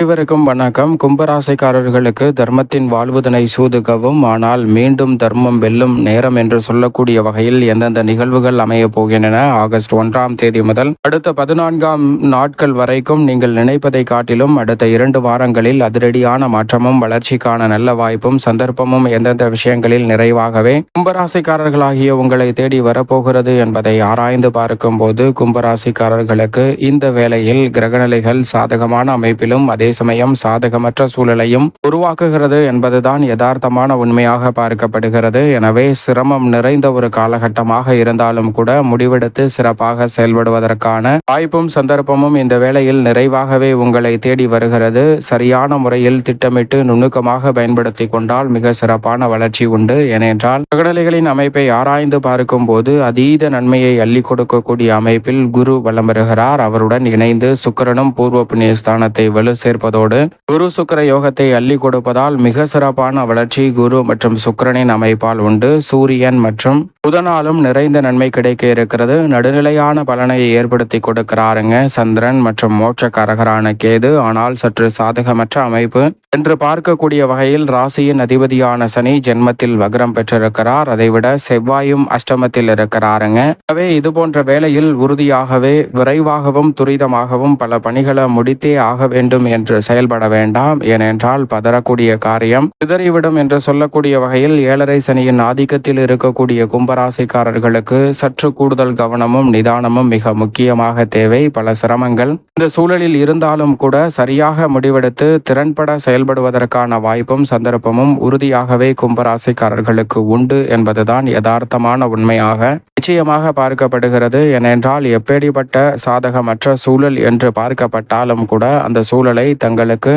அனைவருக்கும் வணக்கம். கும்பராசைக்காரர்களுக்கு தர்மத்தின் வாழ்வுதனை சூதுகவும் ஆனால் மீண்டும் தர்மம் வெல்லும் நேரம் என்று சொல்லக்கூடிய வகையில் எந்தெந்த நிகழ்வுகள் அமையப் போகின்றன? ஆகஸ்ட் ஒன்றாம் தேதி முதல் அடுத்த பதினான்காம் நாட்கள் வரைக்கும் நீங்கள் நினைப்பதை காட்டிலும் அடுத்த இரண்டு வாரங்களில் அதிரடியான மாற்றமும் வளர்ச்சிக்கான நல்ல வாய்ப்பும் சந்தர்ப்பமும் எந்தெந்த விஷயங்களில் நிறைவாகவே கும்பராசைக்காரர்களாகிய உங்களை தேடி வரப்போகிறது என்பதை ஆராய்ந்து பார்க்கும்போது கும்பராசிக்காரர்களுக்கு இந்த வேளையில் கிரகநிலைகள் சாதகமான அமைப்பிலும் அதே சமயம் சாதகமற்ற சூழலையும் உருவாக்குகிறது என்பதுதான் யதார்த்தமான உண்மையாக பார்க்கப்படுகிறது. எனவே சிரமம் நிறைந்த ஒரு காலகட்டமாக இருந்தாலும் கூட முடிவெடுத்து சிறப்பாக செயல்படுவதற்கான வாய்ப்பும் சந்தர்ப்பமும் இந்த வேளையில் நிறைவாகவே உங்களை தேடி வருகிறது. சரியான முறையில் திட்டமிட்டு நுணுக்கமாக பயன்படுத்தி கொண்டால் மிக சிறப்பான வளர்ச்சி உண்டு. ஏனென்றால் கிரகநிலைகளின் அமைப்பை ஆராய்ந்து பார்க்கும் போது அதீத நன்மையை அள்ளி கொடுக்கக்கூடிய அமைப்பில் குரு வலம் வருகிறார். அவருடன் இணைந்து சுக்கிரனும் பூர்வ புண்ணிய ஸ்தானத்தை வலு சேர்ப்பதோடு குரு சுக்கர யோகத்தை அள்ளி கொடுப்பதால் மிக சிறப்பான வளர்ச்சி குரு மற்றும் சுக்கரனின் அமைப்பால் உண்டு. சூரியன் மற்றும் புதனாலும் நிறைந்த நன்மை கிடைக்க இருக்கிறது. நடுநிலையான பலனை ஏற்படுத்தி கொடுக்கிறாருங்க. சந்திரன் மற்றும் மோட்சக்காரகரான கேது. ஆனால் சற்று சாதகமற்ற அமைப்பு. என்று பார்க்கக்கூடிய வகையில் ராசியின் அதிபதியான சனி ஜென்மத்தில் வக்ரம் பெற்றிருக்கிறார். அதைவிட செவ்வாயும் அஷ்டமத்தில் இருக்கிறாருங்க. எனவே இது போன்ற வேளையில் உறுதியாகவே விரைவாகவும் துரிதமாகவும் பல பணிகளை முடித்தே ஆக வேண்டும் என்று செயல்பட வேண்டாம். ஏனென்றால் பதறக்கூடிய காரியம் சிதறிவிடும் என்று சொல்லக்கூடிய வகையில் ஏழரை சனியின் ஆதிக்கத்தில் இருக்கக்கூடிய கும்பராசிக்காரர்களுக்கு சற்று கூடுதல் கவனமும் நிதானமும் மிக முக்கியமாக தேவை. பல சிரமங்கள் இந்த சூழலில் இருந்தாலும் கூட சரியாக முடிவெடுத்து திறன்பட செயல்படுவதற்கான வாய்ப்பும் சந்தர்ப்பமும் உறுதியாகவே கும்பராசிக்காரர்களுக்கு உண்டு என்பதுதான் யதார்த்தமான உண்மையாக நிச்சயமாக பார்க்கப்படுகிறது. ஏனென்றால் எப்படிப்பட்ட சாதகமற்ற சூழல் என்று பார்க்கப்பட்டாலும் கூட அந்த சூழலை தங்களுக்கு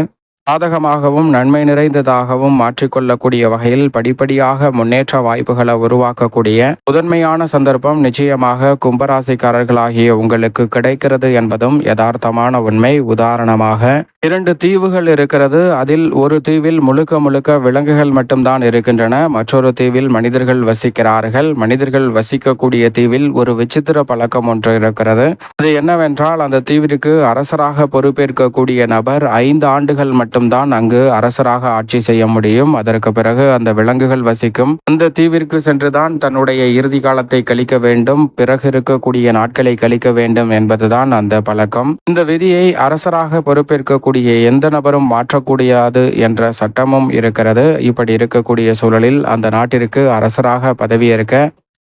சாதகமாகவும் நன்மை நிறைந்ததாகவும் மாற்றிக்கொள்ளக்கூடிய வகையில் படிப்படியாக முன்னேற்ற வாய்ப்புகளை உருவாக்கக்கூடிய முதன்மையான சந்தர்ப்பம் நிச்சயமாக கும்பராசிக்காரர்களாகிய உங்களுக்கு கிடைக்கிறது என்பதும் யதார்த்தமான உண்மை. உதாரணமாக இரண்டு தீவுகள் இருக்கிறது. அதில் ஒரு தீவில் முழுக்க முழுக்க விலங்குகள் மட்டும்தான் இருக்கின்றன. மற்றொரு தீவில் மனிதர்கள் வசிக்கிறார்கள். மனிதர்கள் வசிக்கக்கூடிய தீவில் ஒரு விசித்திர பழக்கம் ஒன்று இருக்கிறது. அது என்னவென்றால் அந்த தீவிற்கு அரசராக பொறுப்பேற்கக்கூடிய நபர் ஐந்து ஆண்டுகள் மட்டும்தான் அங்கு அரசராக ஆட்சி செய்ய முடியும். அதற்கு பிறகு அந்த விலங்குகள் வசிக்கும். அந்த தீவிற்கு சென்றுதான் தன்னுடைய இறுதி காலத்தை கழிக்க வேண்டும். பிறகு இருக்கக்கூடிய நாட்களை கழிக்க வேண்டும் என்பதுதான் அந்த பழக்கம். இந்த விதியை அரசராக பொறுப்பேற்கக்கூடிய எந்த நபரும் மாற்றக்கூடியாது என்ற சட்டமும் இருக்கிறது. இப்படி இருக்கக்கூடிய சூழலில் அந்த நாட்டிற்கு அரசராக பதவியேற்க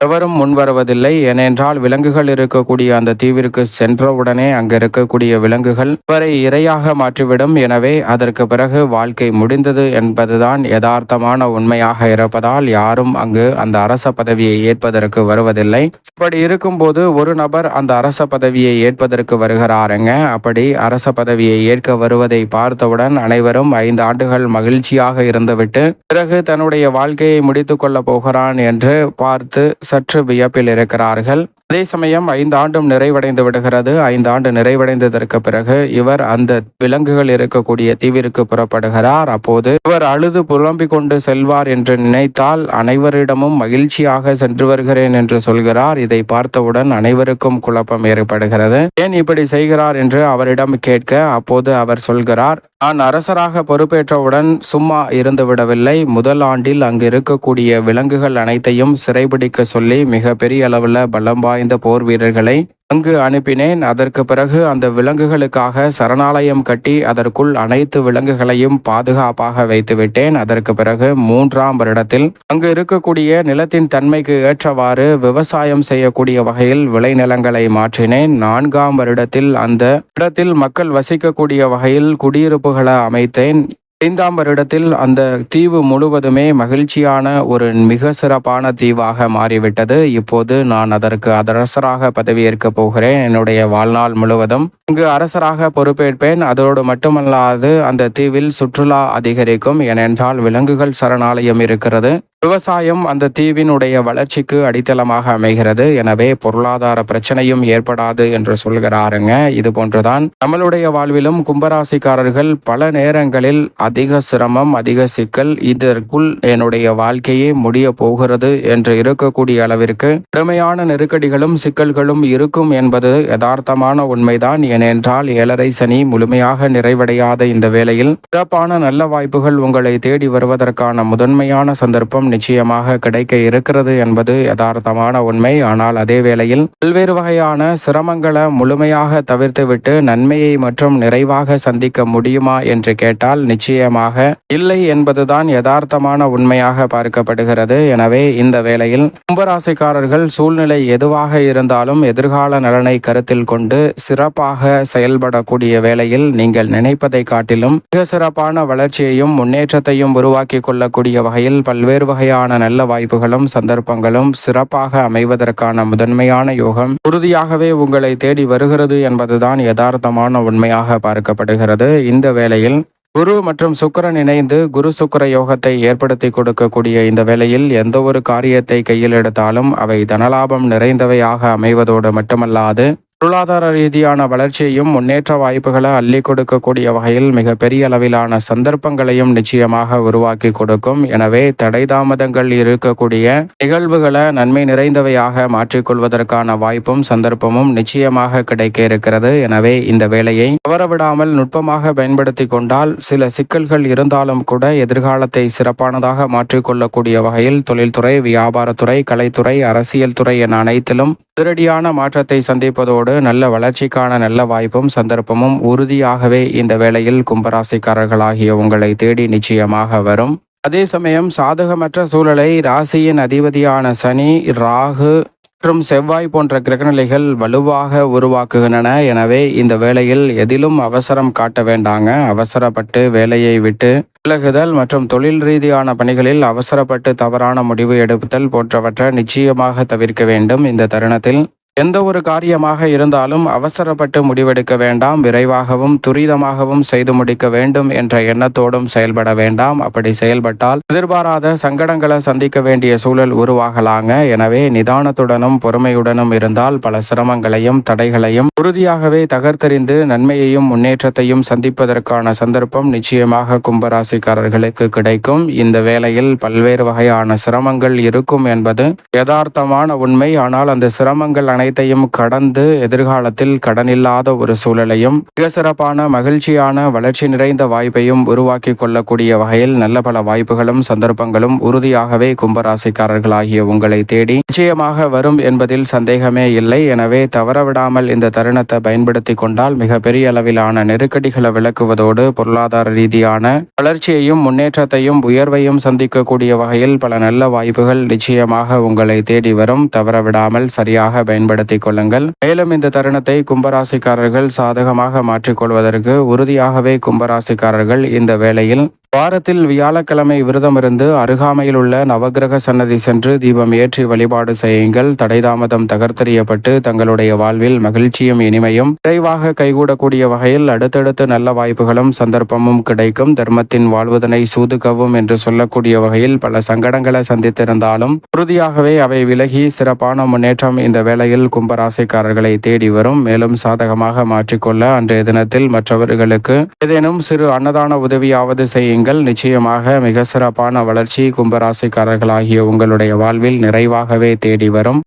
எவரும் முன்வருவதில்லை. ஏனென்றால் விலங்குகள் இருக்கக்கூடிய அந்த தீவிற்கு சென்றவுடனே அங்கு இருக்கக்கூடிய விலங்குகள் இவரை இரையாக மாற்றிவிடும். எனவே அதற்கு பிறகு வாழ்க்கை முடிந்தது என்பதுதான் யதார்த்தமான உண்மையாக இருப்பதால் யாரும் அங்கு அந்த அரச பதவியை ஏற்பதற்கு வருவதில்லை. இப்படி இருக்கும்போது ஒரு நபர் அந்த அரச பதவியை ஏற்பதற்கு வருகிறாருங்க. அப்படி அரச பதவியை ஏற்க வருவதை பார்த்தவுடன் அனைவரும் ஐந்து ஆண்டுகள் மகிழ்ச்சியாக இருந்துவிட்டு பிறகு தன்னுடைய வாழ்க்கையை முடித்துக் கொள்ளப் போகிறான் என்று பார்த்து சற்று வியப்பில் இருக்கிறார்கள். அதே சமயம் ஐந்து ஆண்டும் நிறைவடைந்து விடுகிறது. ஐந்து ஆண்டு நிறைவடைந்ததற்கு பிறகு இவர் அந்த விலங்குகள் இருக்கக்கூடிய தீவிற்கு புறப்படுகிறார். அப்போது இவர் அழுது புலம்பிக் கொண்டு செல்வார் என்று நினைத்தால் அனைவரிடமும் மகிழ்ச்சியாக சென்று வருகிறேன் என்று சொல்கிறார். இதை பார்த்தவுடன் அனைவருக்கும் குழப்பம் ஏற்படுகிறது. ஏன் இப்படி செய்கிறார் என்று அவரிடம் கேட்க அப்போது அவர் சொல்கிறார் நான் அரசராக பொறுப்பேற்றவுடன் சும்மா இருந்து விடவில்லை. முதல் ஆண்டில் அங்கு இருக்கக்கூடிய விலங்குகள் அனைத்தையும் சிறைபிடிக்க சொல்லி மிக பெரிய அளவில் பலம்பாய் வாய்ந்த போர் வீரர்களை அங்கு அனுப்பினேன். அதற்கு பிறகு அந்த விலங்குகளுக்காக சரணாலயம் கட்டி அதற்குள் அனைத்து விலங்குகளையும் பாதுகாப்பாக வைத்துவிட்டேன். அதற்கு பிறகு மூன்றாம் வருடத்தில் அங்கு இருக்கக்கூடிய நிலத்தின் தன்மைக்கு ஏற்றவாறு விவசாயம் செய்யக்கூடிய வகையில் விளைநிலங்களை மாற்றினேன். நான்காம் வருடத்தில் அந்த இடத்தில் மக்கள் வசிக்கக்கூடிய வகையில் குடியிருப்புகளை அமைத்தேன். ஐந்தாம் வருடத்தில் அந்த தீவு முழுவதுமே மகிழ்ச்சியான ஒரு மிக சிறப்பான தீவாக மாறிவிட்டது. இப்போது நான் அதற்கு அரசராக பதவியேற்க போகிறேன். என்னுடைய வாழ்நாள் முழுவதும் இங்கு அரசராக பொறுப்பேற்பேன். அதோடு மட்டுமல்லாது அந்த தீவில் சுற்றுலா அதிகரிக்கும். ஏனென்றால் விலங்குகள் சரணாலயம் இருக்கிறது. விவசாயம் அந்த தீவினுடைய வளர்ச்சிக்கு அடித்தளமாக அமைகிறது. எனவே பொருளாதார பிரச்சனையும் ஏற்படாது என்று சொல்கிறாருங்க. இது போன்றுதான் நம்மளுடைய வாழ்விலும் கும்பராசிக்காரர்கள் பல நேரங்களில் அதிக சிரமம் அதிக சிக்கல் இதற்குள் என்னுடைய வாழ்க்கையே முடிய போகிறது என்று இருக்கக்கூடிய அளவிற்கு கடுமையான நெருக்கடிகளும் சிக்கல்களும் இருக்கும் என்பது யதார்த்தமான உண்மைதான். ஏனென்றால் ஏழரை சனி முழுமையாக நிறைவடையாத இந்த வேளையில் சிறப்பான நல்ல வாய்ப்புகள் உங்களை தேடி வருவதற்கான முதன்மையான சந்தர்ப்பம் நிச்சயமாக கிடைக்க இருக்கிறது என்பது யதார்த்தமான உண்மை. ஆனால் அதே வேளையில் பல்வேறு வகையான சிரமங்களை முழுமையாக தவிர்த்துவிட்டு நன்மையை மற்றும் நிறைவாக சந்திக்க முடியுமா என்று கேட்டால் நிச்சயமாக இல்லை என்பதுதான் யதார்த்தமான உண்மையாக பார்க்கப்படுகிறது. எனவே இந்த வேளையில் கும்பராசிக்காரர்கள் சூழ்நிலை எதுவாக இருந்தாலும் எதிர்கால நலனை கருத்தில் கொண்டு சிறப்பாக செயல்படக்கூடிய வேளையில் நீங்கள் நினைப்பதை காட்டிலும் மிக சிறப்பான வளர்ச்சியையும் முன்னேற்றத்தையும் உருவாக்கி கொள்ளக்கூடிய வகையில் பல்வேறு வகை வகையான நல்ல வாய்ப்புகளும் சந்தர்ப்பங்களும் சிறப்பாக அமைவதற்கான முதன்மையான யோகம். உறுதியாகவே உங்களை தேடி வருகிறது என்பதுதான் யதார்த்தமான உண்மையாக பார்க்கப்படுகிறது. இந்த வேளையில் குரு மற்றும் சுக்கிரன் இணைந்து குரு சுக்கிர யோகத்தை ஏற்படுத்தி கொடுக்கக்கூடிய இந்த வேளையில் எந்த ஒரு காரியத்தை கையில் எடுத்தாலும் அவை தனலாபம் நிறைந்தவையாக அமைவதோடு மட்டுமல்லாது பொருளாதார ரீதியான வளர்ச்சியையும் முன்னேற்ற வாய்ப்புகளை அள்ளி கொடுக்கக்கூடிய வகையில் மிக பெரிய அளவிலான சந்தர்ப்பங்களையும் நிச்சயமாக உருவாக்கி கொடுக்கும். எனவே தடை தாமதங்கள் இருக்கக்கூடிய நிகழ்வுகளை நன்மை நிறைந்தவையாக மாற்றிக்கொள்வதற்கான வாய்ப்பும் சந்தர்ப்பமும் நிச்சயமாக கிடைக்க இருக்கிறது. எனவே இந்த வேலையை தவறவிடாமல் நுட்பமாக பயன்படுத்தி கொண்டால் சில சிக்கல்கள் இருந்தாலும் கூட எதிர்காலத்தை சிறப்பானதாக மாற்றிக்கொள்ளக்கூடிய வகையில் தொழில்துறை வியாபாரத்துறை கலைத்துறை அரசியல் துறை என அனைத்திலும் அதிரடியான மாற்றத்தை சந்திப்பதோடு நல்ல வளர்ச்சிக்கான நல்ல வாய்ப்பும் சந்தர்ப்பமும் உறுதியாகவே இந்த வேளையில் கும்பராசிக்காரர்களாகிய உங்களை தேடி நிச்சயமாக வரும். அதே சமயம் சாதகமற்ற சூழலை ராசியின் அதிபதியான சனி ராகு மற்றும் செவ்வாய் போன்ற கிரகநிலைகள் வலுவாக உருவாக்குகின்றன. எனவே இந்த வேளையில் எதிலும் அவசரம் காட்ட வேண்டாங்க. அவசரப்பட்டு வேலையை விட்டு விலகுதல் மற்றும் தொழில் ரீதியான பணிகளில் அவசரப்பட்டு தவறான முடிவு எடுத்தல் போன்றவற்றை நிச்சயமாக தவிர்க்க வேண்டும். இந்த தருணத்தில் எந்த ஒரு காரியமாக இருந்தாலும் அவசரப்பட்டு முடிவெடுக்க வேண்டாம் விரைவாகவும் துரிதமாகவும் செய்து முடிக்க வேண்டும் என்ற எண்ணத்தோடும் செயல்பட வேண்டாம். அப்படி செயல்பட்டால் எதிர்பாராத சங்கடங்களை சந்திக்க வேண்டிய சூழல் உருவாகலாங்க. எனவே நிதானத்துடனும் பொறுமையுடனும் இருந்தால் பல சிரமங்களையும் தடைகளையும் உறுதியாகவே தகர்த்தெறிந்து நன்மையையும் முன்னேற்றத்தையும் சந்திப்பதற்கான சந்தர்ப்பம் நிச்சயமாக கும்பராசிக்காரர்களுக்கு கிடைக்கும். இந்த வேளையில் பல்வேறு வகையான சிரமங்கள் இருக்கும் என்பது யதார்த்தமான உண்மை. ஆனால் அந்த சிரமங்கள் அனைத்தையும் கடந்து எதிர்காலத்தில் கடனில்லாத ஒரு சூழலையும் மிக சிறப்பான மகிழ்ச்சியான வளர்ச்சி நிறைந்த வாய்ப்பையும் உருவாக்கி கொள்ளக்கூடிய வகையில் நல்ல பல வாய்ப்புகளும் சந்தர்ப்பங்களும் உறுதியாகவே கும்பராசிக்காரர்களாகிய உங்களை தேடி நிச்சயமாக வரும் என்பதில் சந்தேகமே இல்லை. எனவே தவறவிடாமல் இந்த தருணத்தை பயன்படுத்தி கொண்டால் மிக பெரிய அளவிலான நெருக்கடிகளை விளக்குவதோடு பொருளாதார ரீதியான வளர்ச்சியையும் முன்னேற்றத்தையும் உயர்வையும் சந்திக்கக்கூடிய வகையில் பல நல்ல வாய்ப்புகள் நிச்சயமாக உங்களை தேடி வரும். தவறவிடாமல் சரியாக பயன்படுத்திக் கொள்ளுங்கள். மேலும் இந்த தருணத்தை கும்பராசிக்காரர்கள் சாதகமாக மாற்றிக்கொள்வதற்கு உறுதியாகவே கும்பராசிக்காரர்கள் இந்த வேளையில் வாரத்தில் வியாழக்கிழமை விரதமிருந்து அருகாமையில் உள்ள நவகிரக சன்னதி சென்று தீபம் ஏற்றி வழிபாடு செய்யுங்கள். தடைதாமதம் தகர்த்தெறியப்பட்டு தங்களுடைய வாழ்வில் மகிழ்ச்சியும் இனிமையும் விரைவாக கைகூடக்கூடிய வகையில் அடுத்தடுத்து நல்ல வாய்ப்புகளும் சந்தர்ப்பமும் கிடைக்கும். தர்மத்தின் வாழ்வதனை சூதுக்கவும் என்று சொல்லக்கூடிய வகையில் பல சங்கடங்களை சந்தித்திருந்தாலும் உறுதியாகவே அவை விலகி சிறப்பான முன்னேற்றம் இந்த வேளையில் கும்பராசிக்காரர்களை தேடி வரும். மேலும் சாதகமாக மாற்றிக்கொள்ள அன்றைய தினத்தில் மற்றவர்களுக்கு ஏதேனும் சிறு அன்னதான உதவியாவது செய்யுங்கள். நிச்சயமாக மிக சிறப்பான வளர்ச்சி கும்பராசிக்காரர்களாகிய உங்களுடைய வாழ்வில் நிறைவாகவே தேடி வரும்.